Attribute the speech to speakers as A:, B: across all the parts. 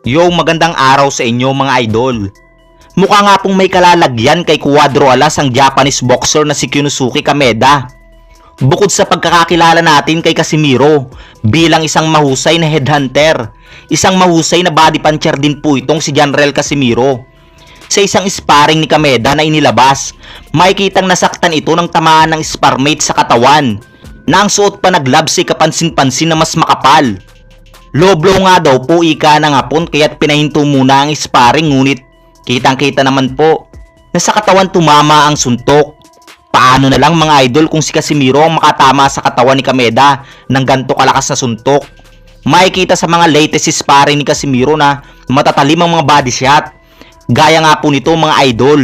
A: Yo, magandang araw sa inyo mga idol. Mukha nga pong may kalalagyan kay Cuadro Alas ang Japanese boxer na si Kyunosuke Kameda. Bukod sa pagkakakilala natin kay Casimiro bilang isang mahusay na headhunter, isang mahusay na body puncher din po itong si Janrel Casimiro. Sa isang sparring ni Kameda na inilabas, makikitang nasaktan ito ng tamaan ng sparmate sa katawan na ang suot pa naglabs ay kapansin-pansin na mas makapal. Loblo nga daw po ika ng hapon kaya't pinahinto muna ang sparring ngunit kitang kita naman po na sa katawan tumama ang suntok. Paano na lang mga idol kung si Casimiro ang makatama sa katawan ni Kameda ng ganto kalakas na suntok? Makikita sa mga latest sparring ni Casimiro na matatalim ang mga body shot. Gaya nga po nito mga idol.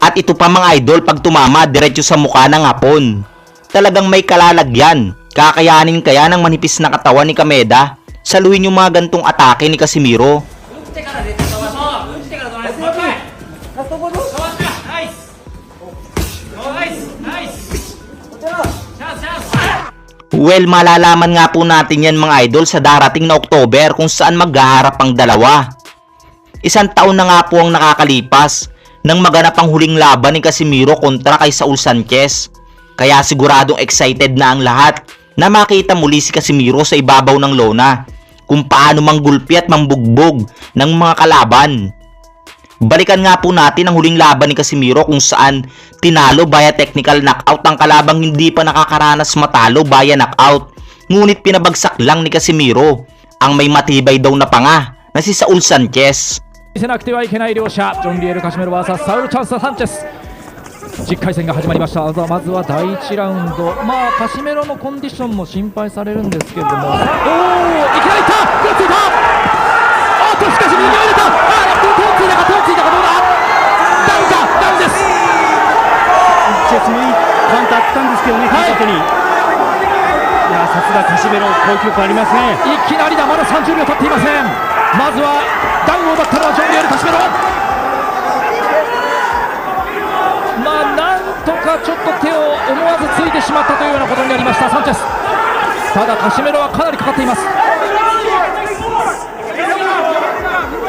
A: At ito pa mga idol pag tumama diretso sa mukha ng hapon. Talagang may kalalagyan. Kakayanin kaya ng manipis na katawan ni Kameda? Saluhin yung mga gantong atake ni Casimiro. Well, malalaman nga po natin yan mga idol sa darating na October kung saan maghaharap ang dalawa. Isang taon na nga po ang nakakalipas nang maganap ang huling laban ni Casimiro kontra kay Saul Sanchez. Kaya siguradong excited na ang lahat na makita muli si Casimiro sa ibabaw ng lona kung paano manggulpi at mambugbog ng mga kalaban. Balikan nga po natin ang huling laban ni Casimiro kung saan tinalo via technical knockout ang kalabang hindi pa nakakaranas matalo via knockout. Ngunit pinabagsak lang ni Casimiro ang may matibay daw na panga na si Saul Sanchez.
B: 見せなくてはいけない両者ジョン・リエル・カシメロ VS サウル・チャンス・サンチェス10回戦が始まりましたまずはまずは第1ラウンドまあカシメロのコンディションも心配されるんですけれども った
C: んですけどね、
B: はい。
C: に。いや、さすがカシメロ、攻撃力ありますね。
B: いきなりだまだ30秒経っていません。まずはダウンを奪ったのはジョン・リエル・カシメロまあなんとかちょっと手を思わずついてしまったというようなことになりましたサンチェス。ただカシメロはかなりかかっています。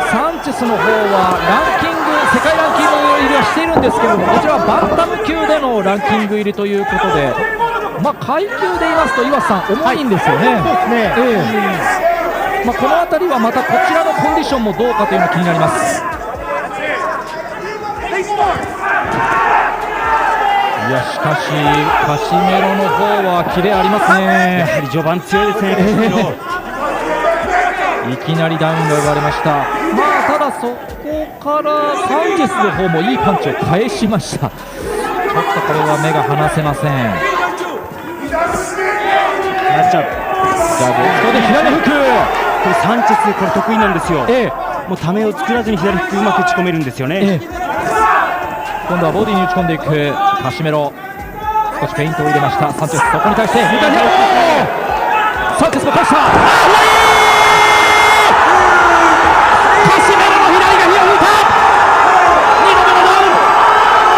B: サンチェスの方はランキング世界ランキングしているんですけれどもこちらはバンタム級でのランキング入りということでまあ階級で言いますと岩瀬さん重いんですよね、
C: そうですね。
B: ええまあ、この辺りはまたこちらのコンディションもどうかというのが気になります。いやしかし、カシメロの方はキレあります
C: や
B: ね。
C: はり序盤強いですね。
B: いきなりダウンが生まれました。まあただそこからサンチェスの方もいいパンチを返しました。ちょっとこれは目が離せません。ここで左フック。
C: これサンチェス、これ得意なんですよ。
B: ええ
C: もうためを作らずに左フックうまく打ち込めるんですよね。
B: ええ今度はボディに打ち込んでいくカシメロ少しフェイントを入れましたサンチェスそこに対してサンチェスも返したあカシメロの左が火を吹いた2度目のダウン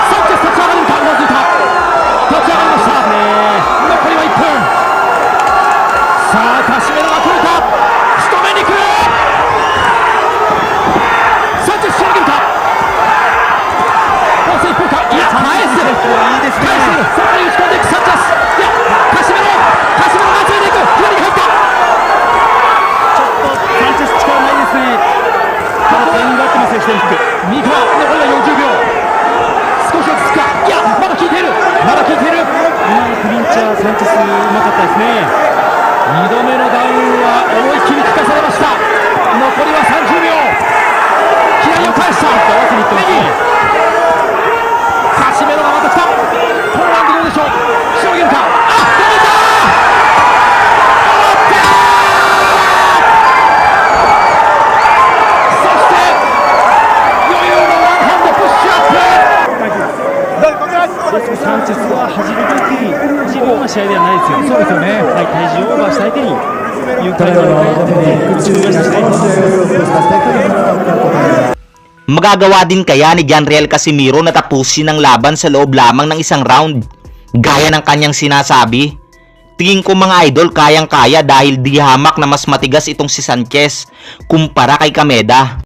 B: サンチェス立ち上がるかうなずいた立ち上がりました残りは1分さあカシメロが来るか仕留めに来るサンチェス仕上げるかコース一本かいや返す
C: いいですね
B: 返しているさらに打ち込んでいくサンチェスいやカシメロカシメロが集めていく左に入った
C: ちょっとサンチェス力ないですね。ただタイミング合ってますよ、左フック。
B: 右から残りは40秒少し落ち着くかいやまだ効いているまだ効いている
C: 今のクリンチャー、サンチェスうまかったですね。
B: 2度目のダウンは思いっきり効かされそうですよね
C: はい、体重をオーバーした相手に有効なので自分がしたいです
A: Magagawa din kaya ni Janriel Casimiro na tapusin ang laban sa loob lamang ng isang round? Gaya ng kanyang sinasabi? Tingin ko mga idol kayang-kaya dahil di hamak na mas matigas itong si Sanchez kumpara kay Kameda.